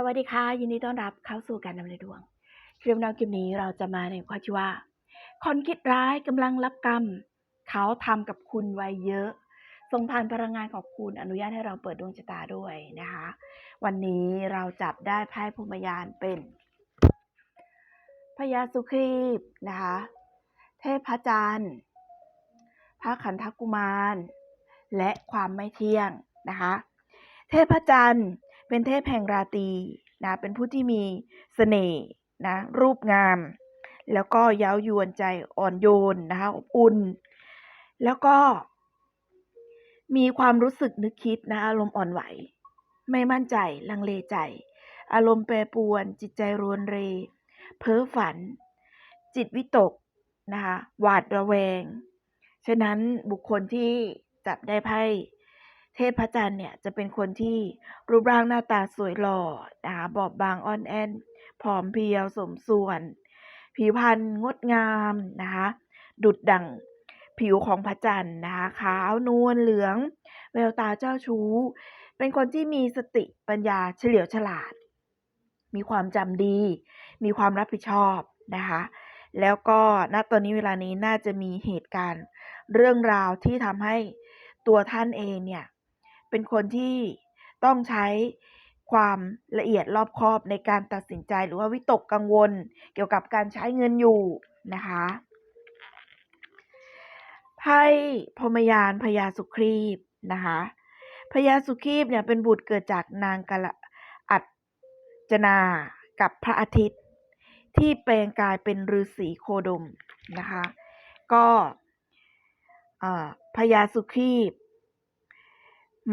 สวัสดีค่ะ ยินดีต้อนรับเข้าสู่การนำในดวงคลิปแนวคลิปนี้เราจะมาในข้อที่ว่า คนคิดร้ายกำลังรับกรรม เขาทำกับคุณไว้เยอะส่งผ่านพลังงานของคุณอนุญาตให้เราเปิดดวงชะตาด้วยนะคะ วันนี้เราจับได้ไพ่พรหมยานเป็นพญาสุครีบนะคะ เทพพระจันทร์พระขันธกุมาร และความไม่เที่ยงนะคะ เทพจันทร์ เป็นเทพแห่งราตรีนะเป็นผู้ที่มีเสน่ห์นะรูปงาม แล้วก็เย้ายวนใจอ่อนโยนนะคะอบอุ่น แล้วก็ มีความรู้สึกนึกคิดนะอารมณ์อ่อนไหว ไม่มั่นใจลังเลใจ อารมณ์แปรปรวน จิตใจรวนเร เพ้อฝัน จิตวิตกนะคะหวาดระแวง ฉะนั้นบุคคลที่จับได้ไพ่ เทพจันทร์เนี่ยจะเป็นคนที่รูปร่างหน้าตาสวยหล่อนะคะบอบบางอ่อนแอนผอมเพรียวสมส่วน ผิวพรรณงดงามนะคะดุดดั่งผิวของพระจันทร์นะคะขาวนวลเหลือง แววตาเจ้าชู้ เป็นคนที่มีสติปัญญาเฉลียวฉลาด มีความจำดี มีความรับผิดชอบนะคะแล้วก็ณตอนนี้เวลานี้น่าจะมีเหตุการณ์เรื่องราวที่ทำให้ตัวท่านเองเนี่ย เป็นคนที่ต้องใช้ความละเอียดรอบคอบในการตัดสินใจหรือว่าวิตกกังวล เกี่ยวกับการใช้เงินอยู่นะคะไพ่พรมยานพญาสุครีบนะคะพญาสุครีบเนี่ยเป็นบุตรเกิดจากนางกะละอัจนากับพระอาทิตย์ ที่แปลงกายเป็นฤาษีโคดมนะคะ ก็พญาสุครีบ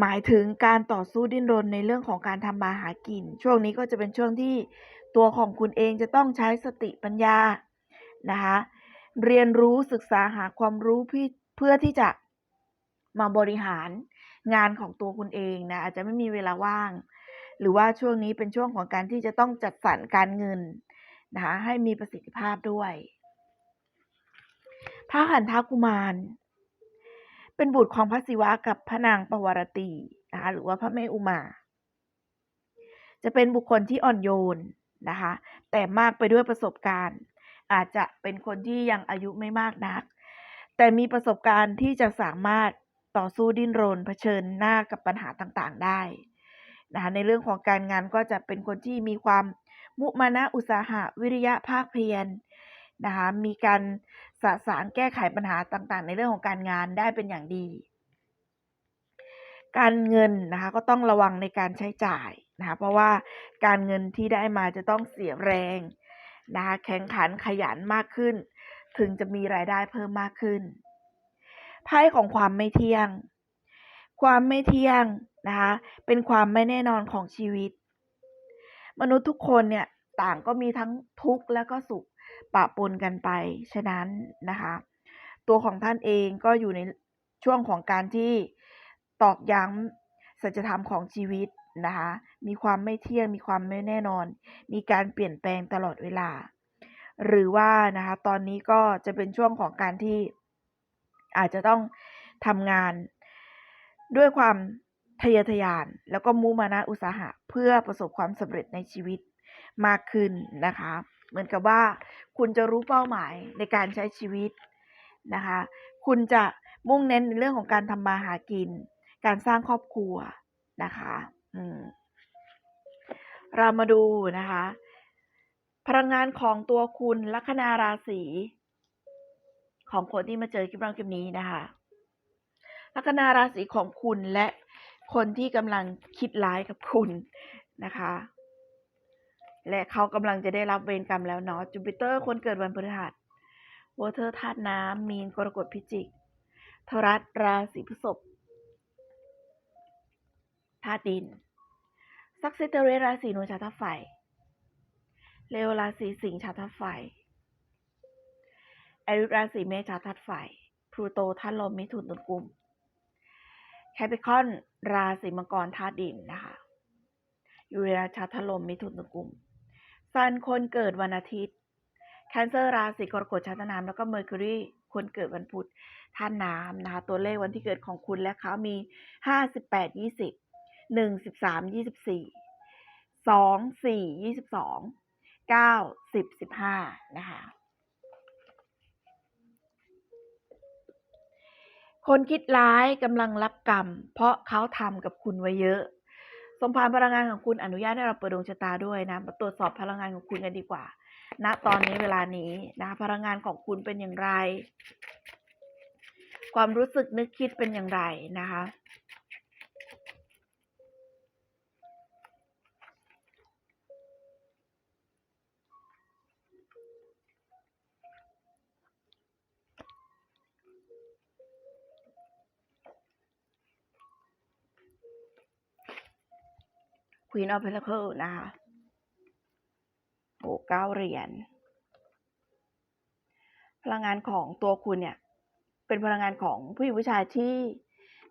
หมายถึงการต่อสู้ดิ้นรนในเรื่องของการทำมาหากิน ช่วงนี้ก็จะเป็นช่วงที่ตัวของคุณเองจะต้องใช้สติปัญญานะคะเรียนรู้ศึกษาหาความรู้เพื่อที่จะมาบริหารงานของตัวคุณเองนะอาจจะไม่มีเวลาว่าง หรือว่าช่วงนี้เป็นช่วงของการที่จะต้องจัดสรรการเงินนะคะให้มีประสิทธิภาพด้วยพระหันทากุมาร เป็นบุตรของพระศิวะกับพระนางปวารตีนะคะหรือว่าพระแม่อุมา จะเป็นบุคคลที่อ่อนโยนนะคะ แต่มากไปด้วยประสบการณ์ อาจจะเป็นคนที่ยังอายุไม่มากนัก แต่มีประสบการณ์ที่จะสามารถต่อสู้ดิ้นรนเผชิญหน้ากับปัญหาต่างๆได้นะคะในเรื่องของการงานก็จะเป็นคนที่มีความมุมานะอุตสาหะวิริยะภาคเพียรนะคะมีการ สะสางแก้ไขปัญหาต่างๆ ในเรื่องของการงานได้เป็นอย่างดี การเงินนะคะก็ต้องระวังในการใช้จ่ายนะคะเพราะว่าการเงินที่ได้มาจะต้องเสียแรงนะคะแข่งขันขยันมากขึ้น ถึงจะมีรายได้เพิ่มมากขึ้นไพ่ของความไม่เที่ยง ความไม่เที่ยงนะคะเป็นความไม่แน่นอนของชีวิต มนุษย์ทุกคนเนี่ย ต่างก็มีทั้งทุกข์และก็สุขปะปนกันไป ฉะนั้นนะคะ ตัวของท่านเองก็อยู่ในช่วงของการที่ตอกย้ำสัจธรรมของชีวิตนะคะ มีความไม่เที่ยง มีความไม่แน่นอน มีการเปลี่ยนแปลงตลอดเวลา หรือว่านะคะ ตอนนี้ก็จะเป็นช่วงของการที่อาจจะต้องทำงานด้วยความทะเยอทะยาน แล้วก็มุมานะอุตสาหะ เพื่อประสบความสำเร็จในชีวิต มากขึ้นนะคะ เหมือนกับว่าคุณจะรู้เป้าหมายในการใช้ชีวิตนะคะ คุณจะมุ่งเน้นในเรื่องของการทำมาหากิน การสร้างครอบครัวนะคะอืมเรามาดูนะคะ พลังงานของตัวคุณลัคนาราศีของคนที่มาเจอคลิปเราคลิปนี้นะคะ ลัคนาราศีของคุณและคนที่กำลังคิดร้ายกับคุณนะคะ และเขากำลังจะได้รับเวรกรรมแล้วเนาะจูปิเตอร์คนเกิดวันพฤหัสวอเทอร์ธาตุน้ำมีนกรกฎพิจิกทรัสราศีพฤษภธาตุดิน ซักเซเตเรราศีนูชาธาไฟเลวราศีสิงห์ชาธาไฟอริราศีเมษชาธาตุไฟพลูโตธาตุลมมิถุนตุลกุมแคปิคอน ราศีมังกรธาตุดินนะคะ ยูเรนัสชาธาตุลมมิถุนตุลกุม ซันคนเกิดวันอาทิตย์แคนเซอร์ราศีกรกฎชาตน้ำแล้วก็เมอร์คิวรีคนเกิดวันพุธธาตุน้ำนะคะตัวเลขวันที่เกิดของคุณและเขามีห้าสิบแปดยี่สิบหนึ่งสิบสามยี่สิบสี่สองสี่ยี่สิบสองเก้าสิบสิบห้านะคะคนคิดร้ายกำลังรับกรรม เพราะเขาทำกับคุณไว้เยอะ สมภารพลังงานของคุณอนุญาตให้เราเปิดดวงชะตาด้วยนะมาตรวจสอบพลังงานของคุณกันดีกว่าณตอนนี้เวลานี้นะพลังงานของคุณเป็นอย่างไร ความรู้สึกนึกคิดเป็นอย่างไรนะคะ Queen of Pentacle นะคะโอ้เก้าเหรียญพลังงานของตัวคุณเนี่ย เป็นพลังงานของผู้หญิงผู้ชายที่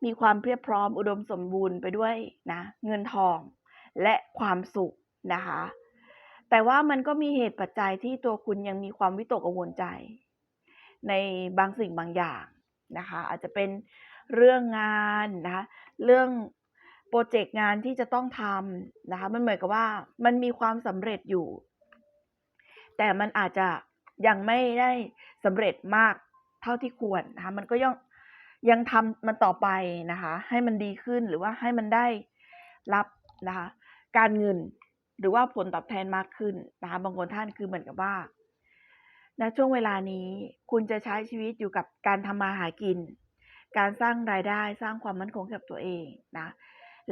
มีความเพียบพร้อมอุดมสมบูรณ์ไปด้วยนะเงินทองและความสุขนะคะ แต่ว่ามันก็มีเหตุปัจจัยที่ตัวคุณยังมีความวิตกกังวลใจ ในบางสิ่งบางอย่างนะคะ อาจจะเป็นเรื่องงานนะคะเรื่อง รเจกต์งานที่จะต้องทำนะคะ มันเหมือนกับว่ามันมีความสำเร็จอยู่ แต่มันอาจจะยังไม่ได้สำเร็จมากเท่าที่ควรนะคะ มันก็ยังยังทำมันต่อไปนะคะ ให้มันดีขึ้นหรือว่าให้มันได้รับนะคะ การเงินหรือว่าผลตอบแทนมากขึ้นนะคะบางคนท่านคือเหมือนกับว่าณช่วงเวลานี้คุณจะใช้ชีวิตอยู่กับการทำมาหากิน การสร้างรายได้สร้างความมั่นคงกับตัวเองนะ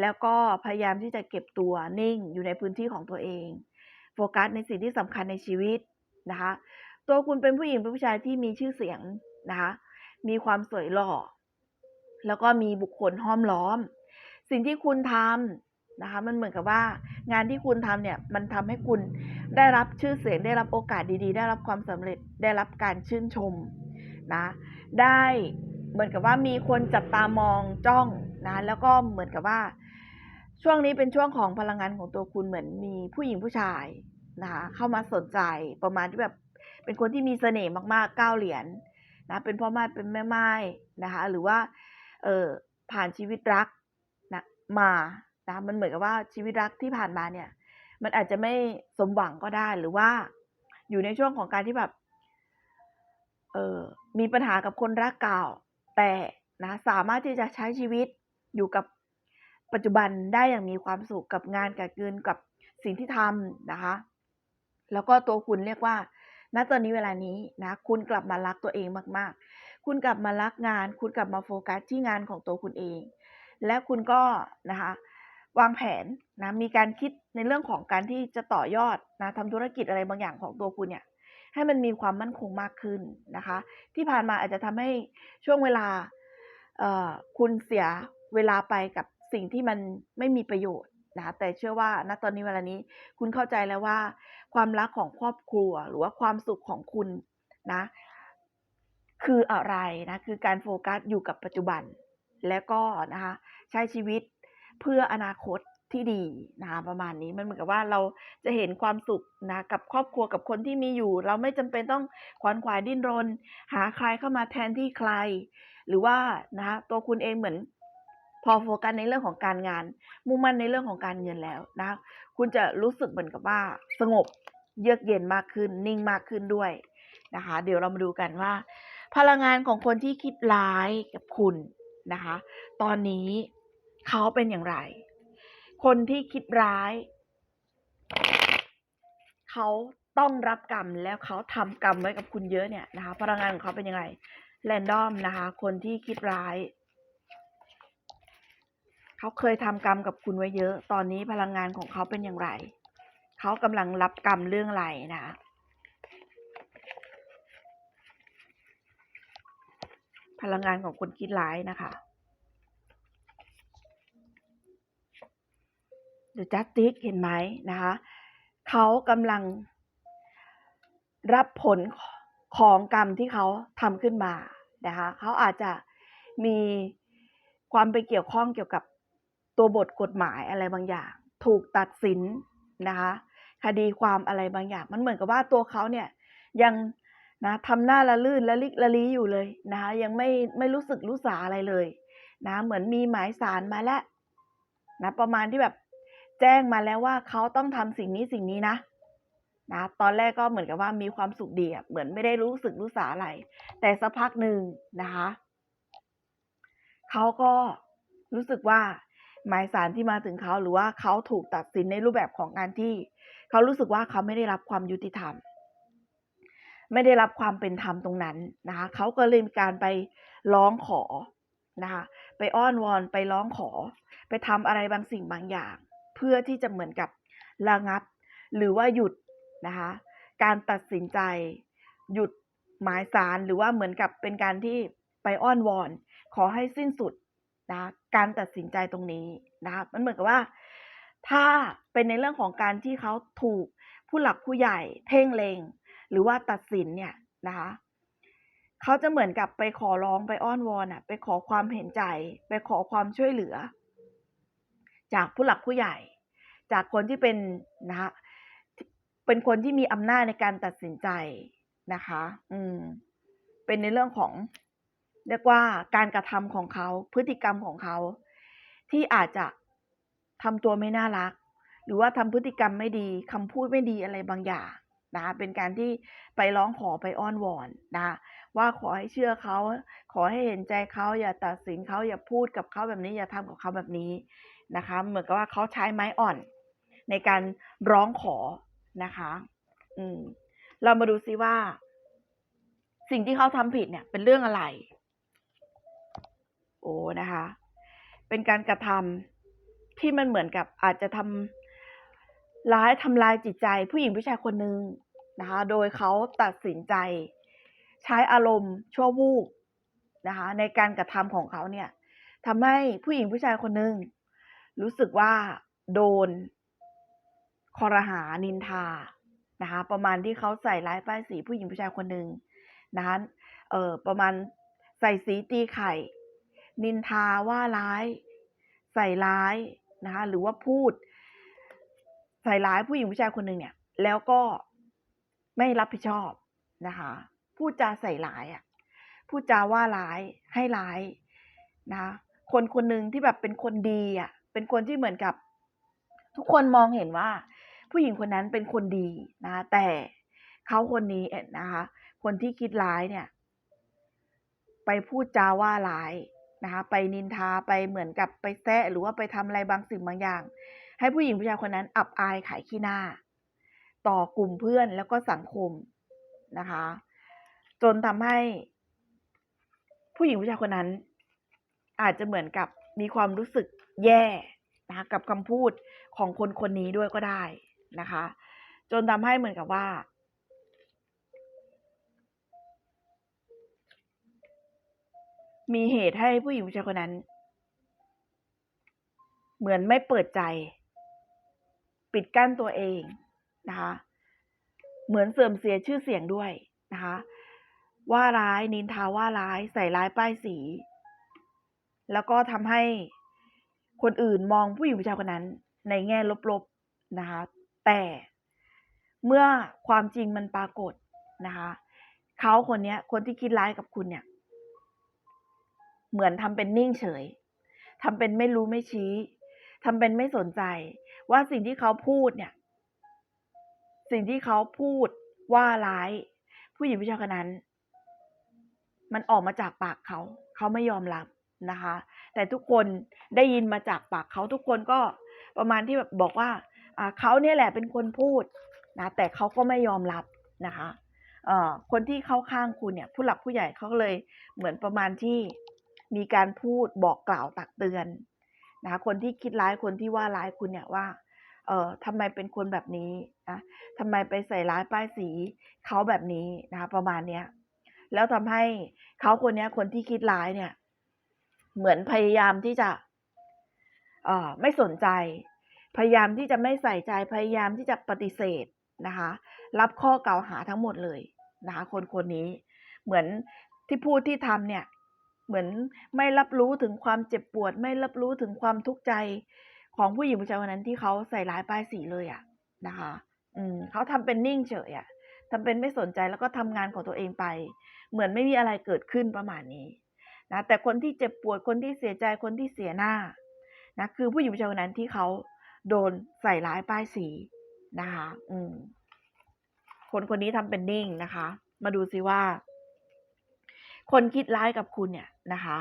แล้วก็พยายามที่จะเก็บตัวนิ่งอยู่ในพื้นที่ของตัวเอง โฟกัสในสิ่งที่สำคัญในชีวิตนะคะ ตัวคุณเป็นผู้หญิงเป็นผู้ชายที่มีชื่อเสียงนะคะ มีความสวยหล่อ แล้วก็มีบุคคลห้อมล้อม สิ่งที่คุณทำนะคะ มันเหมือนกับว่า งานที่คุณทำเนี่ย มันทำให้คุณได้รับชื่อเสียง ได้รับโอกาสดีๆ ได้รับความสำเร็จ ได้รับการชื่นชมนะ ได้เหมือนกับว่ามีคนจับตามองจ้องนะ แล้วก็เหมือนกับว่า ช่วงนี้เป็นช่วงของพลังงานของตัวคุณเหมือนมีผู้หญิงผู้ชายนะคะเข้ามาสนใจประมาณที่แบบเป็นคนที่มีเสน่ห์มากๆเก้าเหรียญนะเป็นพ่อไม้เป็นแม่ไม้นะคะ หรือว่าเออผ่านชีวิตรักนะมานะมันเหมือนกับว่าชีวิตรักที่ผ่านมาเนี่ย มันอาจจะไม่สมหวังก็ได้หรือว่าอยู่ในช่วงของการที่แบบเออมีปัญหากับคนรักเก่าแต่นะสามารถที่จะใช้ชีวิตอยู่กับ ปัจจุบันได้อย่างมีความสุขกับงานกับเงินกับสิ่งที่ทำนะคะ แล้วก็ตัวคุณเรียกว่า ณตอนนี้เวลานี้นะ คุณกลับมารักตัวเองมากๆ คุณกลับมารักงาน คุณกลับมาโฟกัสที่งานของตัวคุณเอง และคุณก็นะคะ วางแผนนะมีการคิดในเรื่องของการที่จะต่อยอดนะทำธุรกิจอะไรบางอย่างของตัวคุณเนี่ยให้มันมีความมั่นคงมากขึ้นนะคะ ที่ผ่านมาอาจจะทำให้ช่วงเวลาคุณเสียเวลาไปกับ สิ่งที่มันไม่มีประโยชน์นะแต่เชื่อว่าณตอนนี้เวลานี้คุณเข้าใจแล้วว่า ความรักของครอบครัวหรือว่าความสุขของคุณนะ คืออะไรนะคือการโฟกัสอยู่กับปัจจุบัน แล้วก็นะคะใช้ชีวิตเพื่ออนาคตที่ดีนะคะประมาณนี้มันเหมือนกับว่าเราจะเห็นความสุขนะกับครอบครัวกับคนที่มีอยู่ เราไม่จำเป็นต้องขวนขวายดิ้นรน หาใครเข้ามาแทนที่ใคร หรือว่านะคะตัวคุณเองเหมือน พอโฟกัสในเรื่องของการงาน มุ่งมั่นในเรื่องของการเงินแล้วนะ คุณจะรู้สึกเหมือนกับว่า สงบเยือกเย็นมากขึ้น นิ่งมากขึ้นด้วยนะคะ เดี๋ยวเรามาดูกันว่า พลังงานของคนที่คิดร้ายกับคุณนะคะ ตอนนี้เขาเป็นอย่างไร คนที่คิดร้าย เขาต้องรับกรรมแล้วเขาทำกรรมไว้กับคุณเยอะเนี่ยนะคะ พลังงานของเขาเป็นยังไงแรนดอมนะคะ คนที่คิดร้าย เขาเคยทำกรรมกับคุณไว้เยอะ ตอนนี้พลังงานของเขาเป็นอย่างไร เขากำลังรับกรรมเรื่องอะไรนะคะพลังงานของคนคิดร้ายนะคะเดอะจัสติกเห็นไหมนะคะ เขากำลังรับผลของกรรมที่เขาทำขึ้นมานะคะ เขาอาจจะมีความไปเกี่ยวข้องเกี่ยวกับ ตัวบทกฎหมายอะไรบางอย่าง ถูกตัดสินนะคะคดีความอะไรบางอย่าง มันเหมือนกับว่าตัวเขาเนี่ยยังนะทำหน้าละลื่นละลิกละลีอยู่เลยนะคะยังไม่ไม่รู้สึกรู้สาอะไรเลยนะเหมือนมีหมายสารมาแล้วนะประมาณที่แบบแจ้งมาแล้วว่าเขาต้องทำสิ่งนี้สิ่งนี้นะนะตอนแรกก็เหมือนกับว่ามีความสุขดีเหมือนไม่ได้รู้สึกรู้สาอะไร แต่สักพักหนึ่งนะคะเขาก็รู้สึกว่า หมายสารที่มาถึงเขาหรือว่าเขาถูกตัดสินในรูปแบบของการที่ เขารู้สึกว่าเขาไม่ได้รับความยุติธรรม ไม่ได้รับความเป็นธรรมตรงนั้นนะคะเขาก็เลยมีการไปร้องขอนะคะไปอ้อนวอนไปร้องขอ ไปทำอะไรบางสิ่งบางอย่าง เพื่อที่จะเหมือนกับระงับ หรือว่าหยุดนะคะการตัดสินใจ หยุดหมายสารหรือว่าเหมือนกับเป็นการที่ไปอ้อนวอน ขอให้สิ้นสุด นะการตัดสินใจตรงนี้นะคะมันเหมือนกับว่า ถ้าเป็นในเรื่องของการที่เขาถูกผู้หลักผู้ใหญ่เพ่งเลงหรือว่าตัดสินเนี่ยนะคะเขาจะเหมือนกับไปขอร้องไปอ้อนวอนอะไปขอความเห็นใจ ไปขอความช่วยเหลือ จากผู้หลักผู้ใหญ่ จากคนที่เป็นนะคะเป็นคนที่มีอำนาจในการตัดสินใจนะคะ อืม เป็นในเรื่องของ เรียกว่าการกระทำของเขาพฤติกรรมของเขา ที่อาจจะทำตัวไม่น่ารัก หรือว่าทำพฤติกรรมไม่ดีคำพูดไม่ดีอะไรบางอย่างนะคะเป็นการที่ไปร้องขอไปอ้อนวอนนะคะว่าขอให้เชื่อเขาขอให้เห็นใจเขาอย่าตัดสินเขาอย่าพูดกับเขาแบบนี้อย่าทำกับเขาแบบนี้นะคะ เหมือนกับว่าเขาใช้ไม้อ่อน ในการร้องขอนะคะ อืมเรามาดูซิว่า สิ่งที่เขาทำผิดเนี่ย เป็นเรื่องอะไร โอ้นะคะ เป็นการกระทำที่มันเหมือนกับอาจจะทำร้ายทำลายจิตใจ ผู้หญิงผู้ชายคนหนึ่งนะคะ โดยเขาตัดสินใจ ใช้อารมณ์ชั่ววูบนะคะ ในการกระทำของเขาเนี่ยทำให้ผู้หญิงผู้ชายคนหนึ่งรู้สึกว่าโดนคอรหานินทานะคะ ประมาณที่เขาใส่ร้ายป้ายสีผู้หญิงผู้ชายคนหนึ่งนะคะเออประมาณใส่สีตีไข่ นินทาว่าร้าย ใส่ร้ายนะคะ หรือว่าพูด ใส่ร้ายผู้หญิงผู้ชายคนหนึ่งเนี่ย แล้วก็ไม่รับผิดชอบนะคะ พูดจาใส่ร้ายอะพูดจาว่าร้ายให้ร้ายนะคนคนหนึ่งที่แบบเป็นคนดีอะ เป็นคนที่เหมือนกับ ทุกคนมองเห็นว่า ผู้หญิงคนนั้นเป็นคนดีนะแต่เขาคนนี้นะคะ คนที่คิดร้ายเนี่ย ไปพูดจาว่าร้าย นะคะ ไปนินทาไปเหมือนกับไปแซะหรือว่าไปทำอะไรบางสิ่งบางอย่าง ให้ผู้หญิงผู้ชายคนนั้นอับอายขายขี้หน้า ต่อกลุ่มเพื่อนแล้วก็สังคมนะคะ จนทำให้ ผู้หญิงผู้ชายคนนั้น อาจจะเหมือนกับมีความรู้สึกแย่นะคะกับคำพูดของคนคนนี้ด้วยก็ได้นะคะ จนทำให้เหมือนกับว่า มีเหตุให้ผู้หญิงผู้ชายคนนั้น เหมือนไม่เปิดใจ ปิดกั้นตัวเองนะคะ เหมือนเสื่อมเสียชื่อเสียงด้วยนะคะ ว่าร้ายนินทาว่าร้ายใส่ร้ายป้ายสี แล้วก็ทำให้คนอื่นมองผู้หญิงผู้ชายคนนั้น ในแง่ลบๆนะคะ แต่เมื่อความจริงมันปรากฏนะคะเขาคนนี้คนที่คิดร้ายกับคุณเนี่ย เหมือนทำเป็นนิ่งเฉยทำเป็นไม่รู้ไม่ชี้ทำเป็นไม่สนใจ ว่าสิ่งที่เขาพูดเนี่ย สิ่งที่เขาพูดว่าร้าย ผู้หญิงผู้ชายคนนั้น มันออกมาจากปากเขา เขาไม่ยอมรับนะคะ แต่ทุกคนได้ยินมาจากปากเขาทุกคนก็ประมาณที่แบบบอกว่าเขาเนี่ยแหละเป็นคนพูดนะแต่เขาก็ไม่ยอมรับนะคะคนที่เข้าข้างคุณเนี่ย ผู้หลักผู้ใหญ่เขาเลยเหมือนประมาณที่ มีการพูดบอกกล่าวตักเตือนนะคะคนที่คิดร้ายคนที่ว่าร้ายคุณเนี่ยว่าเอ่อทำไมเป็นคนแบบนี้นะทำไมไปใส่ร้ายป้ายสีเขาแบบนี้นะคะประมาณเนี้ยแล้วทำให้เขาคนนี้คนที่คิดร้ายเนี่ย เหมือนพยายามที่จะเอ่อไม่สนใจ พยายามที่จะไม่ใส่ใจพยายามที่จะปฏิเสธนะคะ รับข้อกล่าวหาทั้งหมดเลยนะคะคนคนนี้เหมือนที่พูดที่ทำเนี่ย เหมือนไม่รับรู้ถึงความเจ็บปวด ไม่รับรู้ถึงความทุกข์ใจของผู้หญิงผู้ชายคนนั้นที่เขาใส่ร้ายป้ายสีเลยอะนะคะ อืมเขาทำเป็นนิ่งเฉยอะทำเป็นไม่สนใจแล้วก็ทำงานของตัวเองไป เหมือนไม่มีอะไรเกิดขึ้นประมาณนี้นะแต่คนที่เจ็บปวดคนที่เสียใจคนที่เสียหน้านะคือผู้หญิงผู้ชายคนนั้นที่เขาโดนใส่ร้ายป้ายสีนะคะ อืมคนคนนี้ทำเป็นนิ่งนะคะ มาดูซิว่า คนคิดร้ายกับคุณเนี่ยนะคะ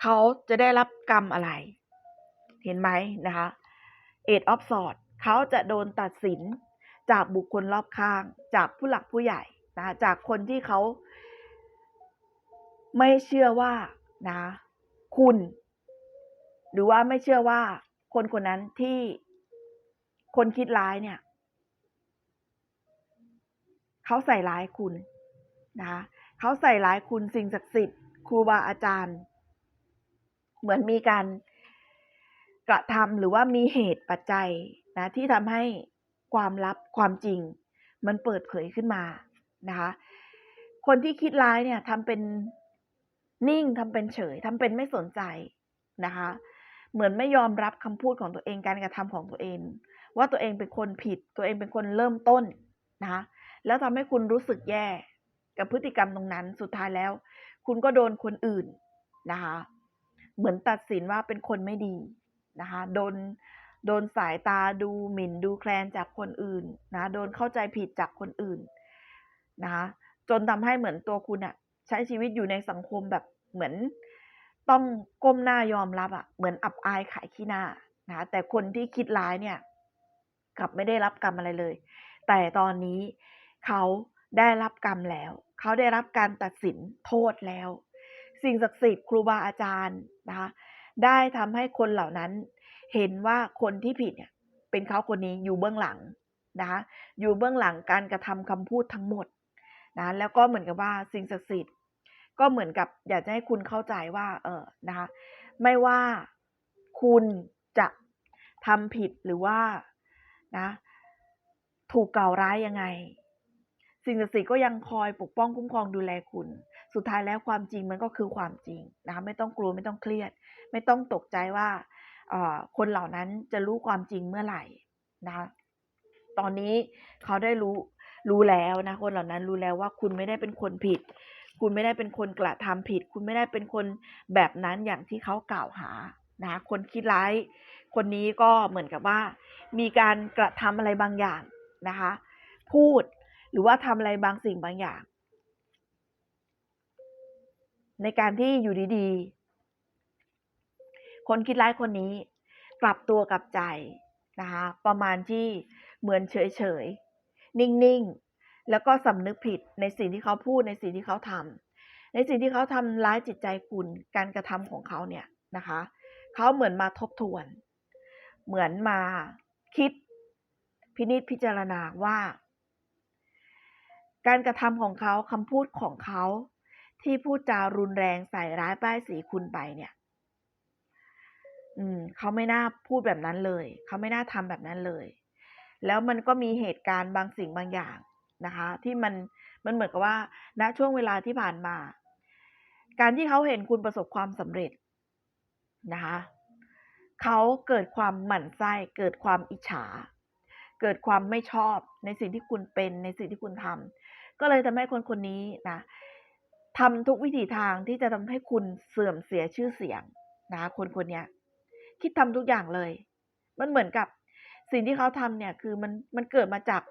เขาจะได้รับกรรมอะไร เห็นไหมนะคะเอ็ดออฟสอดเขาจะโดนตัดสินจากบุคคลรอบข้าง จากผู้หลักผู้ใหญ่นะจากคนที่เขาไม่เชื่อว่านะคุณ หรือว่าไม่เชื่อว่าคนคนนั้นที่คนคิดร้ายเนี่ยเขาใส่ร้ายคุณนะคะ เขาใส่ร้ายคุณสิ่งศักดิ์สิทธิ์ครูบาอาจารย์ เหมือนมีการกระทำหรือว่ามีเหตุปัจจัยนะที่ทำให้ความลับความจริง มันเปิดเผยขึ้นมานะคะคนที่คิดร้ายเนี่ยทำเป็นนิ่งทำเป็นเฉยทำเป็นไม่สนใจนะคะ เหมือนไม่ยอมรับคำพูดของตัวเองการกระทำของตัวเอง ว่าตัวเองเป็นคนผิด ตัวเองเป็นคนเริ่มต้นนะคะแล้วทำให้คุณรู้สึกแย่ กับพฤติกรรมตรงนั้นสุดท้ายแล้ว คุณก็โดนคนอื่นนะคะ เหมือนตัดสินว่าเป็นคนไม่ดีนะคะ โดนโดนสายตาดูหมิ่นดูแคลนจากคนอื่นนะโดนเข้าใจผิดจากคนอื่นนะคะจนทำให้เหมือนตัวคุณอะใช้ชีวิตอยู่ในสังคมแบบเหมือนต้องก้มหน้ายอมรับอะเหมือนอับอายขายขี้หน้านะแต่คนที่คิดร้ายเนี่ย กลับไม่ได้รับกรรมอะไรเลย แต่ตอนนี้เขา ได้รับกรรมแล้ว เขาได้รับการตัดสินโทษแล้ว สิ่งศักดิ์สิทธิ์ครูบาอาจารย์นะคะได้ทำให้คนเหล่านั้น เห็นว่าคนที่ผิดเนี่ยเป็นเขาคนนี้อยู่เบื้องหลังนะคะอยู่เบื้องหลังการกระทำคำพูดทั้งหมดนะแล้วก็เหมือนกับว่าสิ่งศักดิ์สิทธิ์ก็เหมือนกับอยากจะให้คุณเข้าใจว่า เออนะคะไม่ว่าคุณจะทำผิดหรือว่านะถูกกล่าวร้ายยังไง สิ่งศักดิ์สิทธิ์ก็ยังคอยปกป้องคุ้มครองดูแลคุณ สุดท้ายแล้วความจริงมันก็คือความจริงนะคะไม่ต้องกลัวไม่ต้องเครียด ไม่ต้องตกใจว่าคนเหล่านั้นจะรู้ความจริงเมื่อไหร่นะตอนนี้เขาได้รู้รู้แล้วนะคนเหล่านั้นรู้แล้วว่าคุณไม่ได้เป็นคนผิด คุณไม่ได้เป็นคนกระทำผิด คุณไม่ได้เป็นคนแบบนั้นอย่างที่เขากล่าวหานะคนคิดร้ายคนนี้ก็เหมือนกับว่า มีการกระทำอะไรบางอย่างนะคะ พูด หรือว่าทำอะไรบางสิ่งบางอย่าง ในการที่อยู่ดีๆ คนคิดร้ายคนนี้กลับตัวกลับใจนะคะประมาณที่เหมือนเฉยๆ นิ่งๆ แล้วก็สำนึกผิดในสิ่งที่เขาพูดในสิ่งที่เขาทำในสิ่งที่เขาทำร้ายจิตใจคุณการกระทำของเขาเนี่ยนะคะเขาเหมือนมาทบทวน เหมือนมาคิดพินิจพิจารณาว่า การกระทำของเขาคำพูดของเขา ที่พูดจารุนแรงใส่ร้ายป้ายสีคุณไปเนี่ย อืมเขาไม่น่าพูดแบบนั้นเลย เขาไม่น่าทำแบบนั้นเลย แล้วมันก็มีเหตุการณ์บางสิ่งบางอย่างนะคะ ที่มันมันเหมือนกับว่าณช่วงเวลาที่ผ่านมา การที่เขาเห็นคุณประสบความสำเร็จนะคะเขาเกิดความหมั่นไส้ เกิดความอิจฉา เกิดความไม่ชอบในสิ่งที่คุณเป็นในสิ่งที่คุณทำ ก็เลยทำให้คนคนนี้นะทำทุกวิถีทางที่จะทำให้คุณเสื่อมเสียชื่อเสียงนะคนคนนี้คิดทำทุกอย่างเลย มันเหมือนกับสิ่งที่เขาทำเนี่ยคือมันมันเกิดมาจาก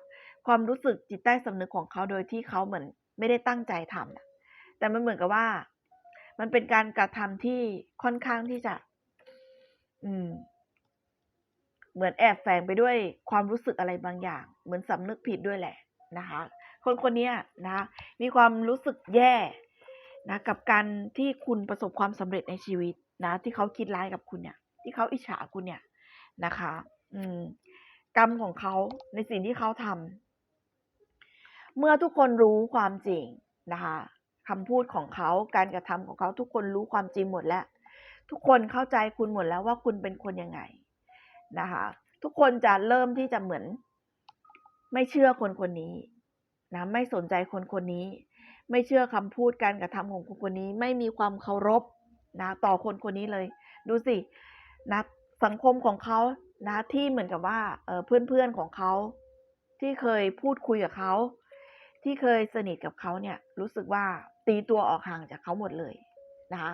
ความรู้สึกจิตใต้สำนึกของเขาโดยที่เขาเหมือนไม่ได้ตั้งใจทำแต่มันเหมือนกับว่า มันเป็นการกระทำที่ค่อนข้างที่จะ อืมเหมือนแอบแฝงไปด้วยความรู้สึกอะไรบางอย่าง เหมือนสำนึกผิดด้วยแหละนะคะ คนคนนี้นะมีความรู้สึกแย่นะกับการที่คุณประสบความสำเร็จในชีวิตนะที่เขาคิดร้ายกับคุณเนี่ย ที่เขาอิจฉาคุณเนี่ยนะคะ อืม กรรมของเขาในสิ่งที่เขาทำเมื่อทุกคนรู้ความจริงนะคะคำพูดของเขาการกระทำของเขาทุกคนรู้ความจริงหมดแล้ว ทุกคนเข้าใจคุณหมดแล้วว่าคุณเป็นคนยังไงนะคะ ทุกคนจะเริ่มที่จะเหมือน ไม่เชื่อคนคนนี้ นะไม่สนใจคนคนนี้ ไม่เชื่อคำพูดการกระทำของคนคนนี้ ไม่มีความเคารพนะต่อคนคนนี้เลย ดูสินะสังคมของเขานะที่เหมือนกับว่าเพื่อนเพื่อนของเขาที่เคยพูดคุยกับเขา ที่เคยสนิทกับเขาเนี่ยรู้สึกว่าตีตัวออกห่างจากเขาหมดเลยนะคะ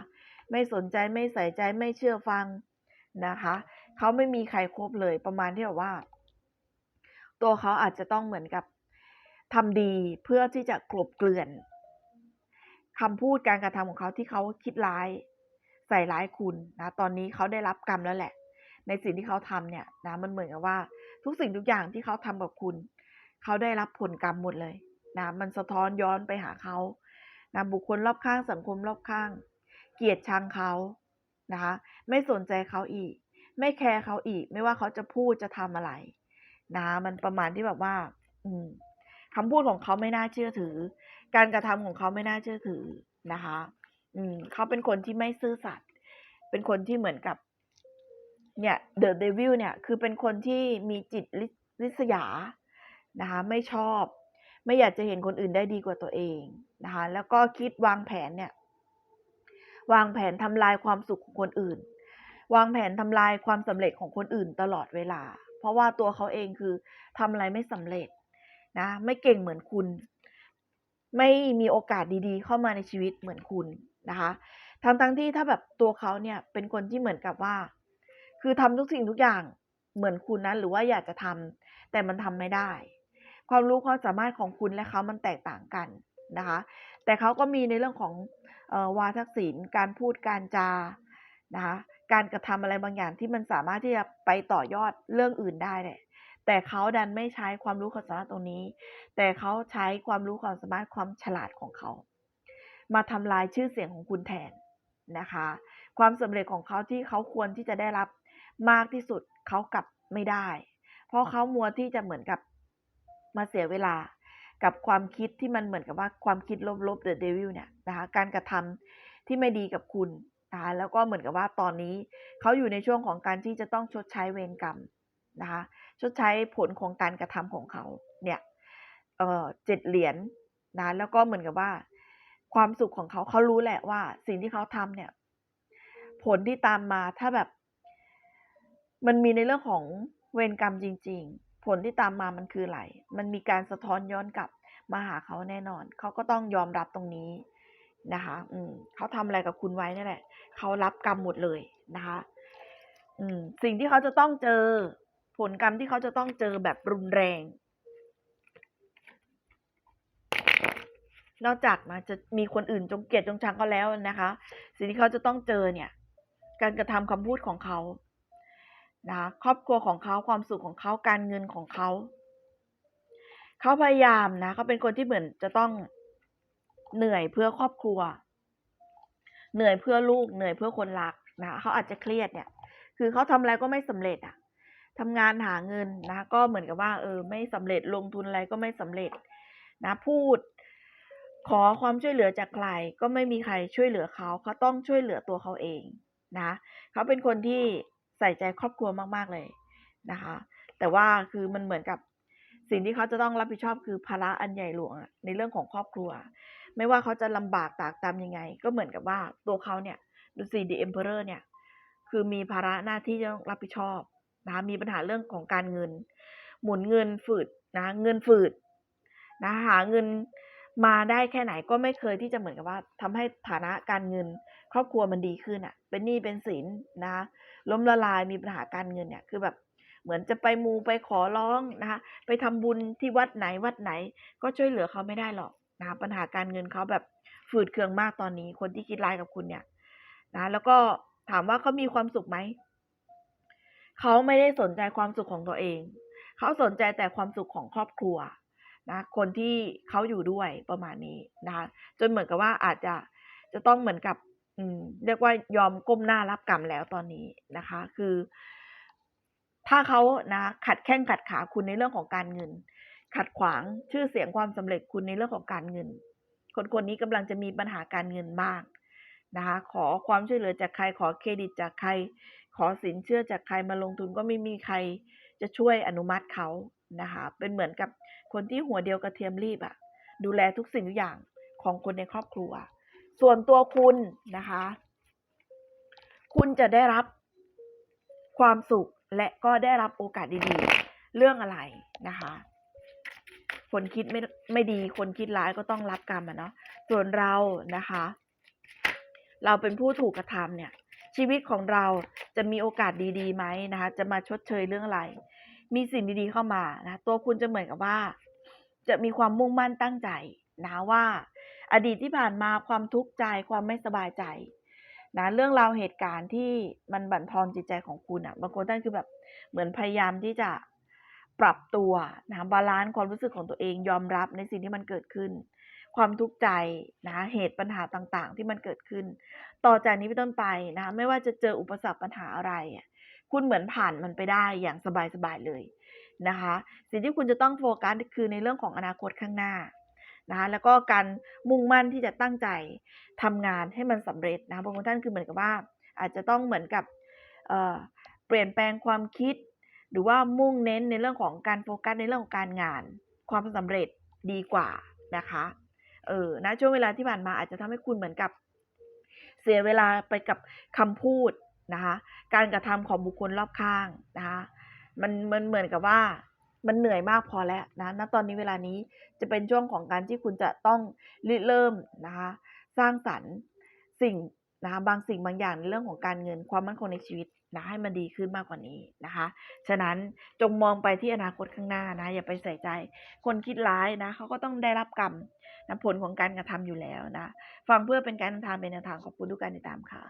ไม่สนใจไม่ใส่ใจไม่เชื่อฟังนะคะเขาไม่มีใครครบเลยประมาณที่แบบว่า ตัวเขาอาจจะต้องเหมือนกับ ทำดีเพื่อที่จะกลบเกลื่อนคำพูดการกระทำของเขาที่เขาคิดร้าย ใส่ร้ายคุณนะตอนนี้เขาได้รับกรรมแล้วแหละ ในสิ่งที่เขาทำเนี่ยนะมันเหมือนกับว่า ทุกสิ่งทุกอย่างที่เขาทำกับคุณ เขาได้รับผลกรรมหมดเลยนะมันสะท้อนย้อนไปหาเขานะบุคคลรอบข้างสังคมรอบข้าง เกลียดชังเขานะคะไม่สนใจเขาอีก ไม่แคร์เขาอีก ไม่ว่าเขาจะพูดจะทำอะไรนะมันประมาณที่แบบว่า อืม คำพูดของเขาไม่น่าเชื่อถือ การกระทำของเขาไม่น่าเชื่อถือนะคะ อืมเขาเป็นคนที่ไม่ซื่อสัตย์เป็นคนที่เหมือนกับ เนี่ยเดอะเดวิลเนี่ย คือเป็นคนที่มีจิตริริษยานะคะ ไม่ชอบ ไม่อยากจะเห็นคนอื่นได้ดีกว่าตัวเองนะคะ แล้วก็คิดวางแผนเนี่ย วางแผนทำลายความสุขของคนอื่น วางแผนทำลายความสำเร็จของคนอื่นตลอดเวลา เพราะว่าตัวเขาเองคือทำอะไรไม่สำเร็จ นะไม่เก่งเหมือนคุณ ไม่มีโอกาสดีๆ เข้ามาในชีวิตเหมือนคุณนะคะทั้งทั้งๆที่ถ้าแบบตัวเขาเนี่ยเป็นคนที่เหมือนกับว่า คือทำทุกสิ่งทุกอย่างเหมือนคุณนะหรือว่าอยากจะทำแต่มันทำไม่ได้ ความรู้ความสามารถของคุณและเขามันแตกต่างกันนะคะ แต่เขาก็มีในเรื่องของออวาทศิลป์การพูดการจานะคะการกระทำอะไรบางอย่างที่มันสามารถที่จะไปต่อยอดเรื่องอื่นได้แหละ แต่เขาดันไม่ใช้ความรู้ความสามารถตรงนี้ แต่เขาใช้ความรู้ความสามารถความฉลาดของเขา มาทำลายชื่อเสียงของคุณแทนนะคะ ความสำเร็จของเขาที่เขาควรที่จะได้รับมากที่สุดเขากลับไม่ได้ เพราะเขามัวที่จะเหมือนกับมาเสียเวลากับความคิดที่มันเหมือนกับว่าความคิดลบๆ the devil เนี่ยนะคะการกระทำที่ไม่ดีกับคุณนะคะแล้วก็เหมือนกับว่าตอนนี้เขาอยู่ในช่วงของการที่จะต้องชดใช้เวรกรรม นะคะชดใช้ผลของการกระทำของเขาเนี่ยเออเจ็ดเหรียญนะแล้วก็เหมือนกับว่า ความสุขของเขาเขารู้แหละว่า สิ่งที่เขาทำเนี่ย ผลที่ตามมาถ้าแบบ มันมีในเรื่องของเวรกรรมจริง ๆ ผลที่ตามมามันคืออะไรมันมีการสะท้อนย้อนกลับมาหาเขาแน่นอน เขาก็ต้องยอมรับตรงนี้นะคะ อืมเขาทำอะไรกับคุณไว้นี่แหละ เขารับกรรมหมดเลยนะคะ อืม สิ่งที่เขาจะต้องเจอ ผลกรรมที่เขาจะต้องเจอแบบรุนแรง นอกจากนะจะมีคนอื่นจงเกลียดจงชังก็แล้วนะคะ สิ่งที่เขาจะต้องเจอเนี่ย การกระทำคำพูดของเขานะครอบครัวของเขาความสุขของเขาการเงินของเขาเขาพยายามนะเขาเป็นคนที่เหมือนจะต้องเหนื่อยเพื่อครอบครัว เหนื่อยเพื่อลูกเหนื่อยเพื่อคนรักนะเขาอาจจะเครียดเนี่ย คือเขาทำอะไรก็ไม่สำเร็จอะ ทำงานหาเงินนะก็เหมือนกับว่าเออไม่สำเร็จลงทุนอะไรก็ไม่สำเร็จนะพูด ขอความช่วยเหลือจากใครก็ไม่มีใครช่วยเหลือเขาเขาต้องช่วยเหลือตัวเขาเองนะเขาเป็นคนที่ใส่ใจครอบครัวมากๆเลยนะคะ แต่ว่าคือมันเหมือนกับสิ่งที่เขาจะต้องรับผิดชอบคือภาระอันใหญ่หลวงในเรื่องของครอบครัว ไม่ว่าเขาจะลำบากตากตามยังไง ก็เหมือนกับว่าตัวเขาเนี่ยดูสิ The Emperor เนี่ย คือมีภาระหน้าที่จะต้องรับผิดชอบ นะมีปัญหาเรื่องของการเงิน หมุนเงินฝืดนะเงินฝืดนะหาเงินมาได้แค่ไหนก็ไม่เคยที่จะเหมือนกับว่าทำให้ฐานะการเงิน ครอบครัวมันดีขึ้นอะ่ะ เป็นหนี้เป็นสินนะล้มละลายมีปัญหาการเงินเนี่ยคือแบบเหมือนจะไปมูไปขอร้องนะคะไปทำบุญที่วัดไหนวัดไหน ก็ช่วยเหลือเขาไม่ได้หรอกนะปัญหาการเงินเขาแบบฝืดเคืองมากตอนนี้ คนที่คิดร้ายกับคุณเนี่ยนะแล้วก็ถามว่าเขามีความสุขไหม เขาไม่ได้สนใจความสุขของตัวเอง เขาสนใจแต่ความสุขของครอบครัวนะคนที่เขาอยู่ด้วยประมาณนี้นะคะจนเหมือนกับว่าอาจจะจะต้องเหมือนกับอืมเรียกว่ายอมก้มหน้ารับกรรมแล้วตอนนี้นะคะ คือ ถ้าเขานะขัดแข้งขัดขาคุณในเรื่องของการเงิน ขัดขวางชื่อเสียงความสำเร็จคุณในเรื่องของการเงิน คนคนนี้กำลังจะมีปัญหาการเงินมากนะคะ ขอความช่วยเหลือจากใครขอเครดิตจากใคร ขอสินเชื่อจากใครมาลงทุนก็ไม่มีใครจะช่วยอนุมัติเขานะคะ เป็นเหมือนกับคนที่หัวเดียวกระเทียมรีบอะดูแลทุกสิ่งทุกอย่างของคนในครอบครัว ส่วนตัวคุณนะคะ คุณจะได้รับความสุขและก็ได้รับโอกาสดีๆ เรื่องอะไรนะคะ คนคิดไม่ไม่ดี คนคิดร้ายก็ต้องรับกรรมอะเนาะ ส่วนเรานะคะ เราเป็นผู้ถูกกระทำเนี่ย ชีวิตของเราจะมีโอกาสดีๆไหมนะคะ จะมาชดเชยเรื่องอะไร มีสิ่งดีๆเข้ามานะตัวคุณจะเหมือนกับว่า จะมีความมุ่งมั่นตั้งใจนะว่า อดีตที่ผ่านมาความทุกข์ใจความไม่สบายใจนะเรื่องราวเหตุการณ์ที่มันบั่นทอนจิตใจของคุณอะ่ะบางคนท่านคือแบบเหมือนพยายามที่จะปรับตัวนะบาลานซ์ความรู้สึกของตัวเองยอมรับในสิ่งที่มันเกิดขึ้น ความทุกข์ใจนะเหตุปัญหาต่างๆ ที่มันเกิดขึ้น ต่อจากนี้เป็นต้นไปนะคะไม่ว่าจะเจออุปสรรคปัญหาอะไรคุณเหมือนผ่านมันไปได้อย่างสบายๆเลยนะคะ สิ่งที่คุณจะต้องโฟกัสคือในเรื่องของอนาคตข้างหน้านะคะแล้วก็การมุ่งมั่นที่จะตั้งใจทำงานให้มันสำเร็จนะะบางคนท่านคือเหมือนกับว่า อาจจะต้องเหมือนกับเเปลี่ยนแปลงความคิด หรือว่ามุ่งเน้นในเรื่องของการโฟกัสในเรื่องของการงาน ความสำเร็จดีกว่านะคะ เออนะช่วงเวลาที่ผ่านมาอาจจะทำให้คุณเหมือนกับ เสียเวลาไปกับคำพูดนะคะการกระทำของบุคคลรอบข้างนะคะมันมันเหมือนกับว่ามันเหนื่อยมากพอแล้วนะณตอนนี้เวลานี้จะเป็นช่วงของการที่คุณจะต้องริเริ่มนะคะสร้างสรรค์สิ่งนะคะบางสิ่งบางอย่างในเรื่องของการเงินความมั่นคงในชีวิตนะให้มันดีขึ้นมากกว่านี้นะคะ ฉะนั้นจงมองไปที่อนาคตข้างหน้านะ อย่าไปใส่ใจ คนคิดร้ายนะเขาก็ต้องได้รับกรรม นะผลของการกระทำอยู่แล้วนะ ฟังเพื่อเป็นการนำทางเป็นแนวทางขอบคุณทุกการติดตามค่ะ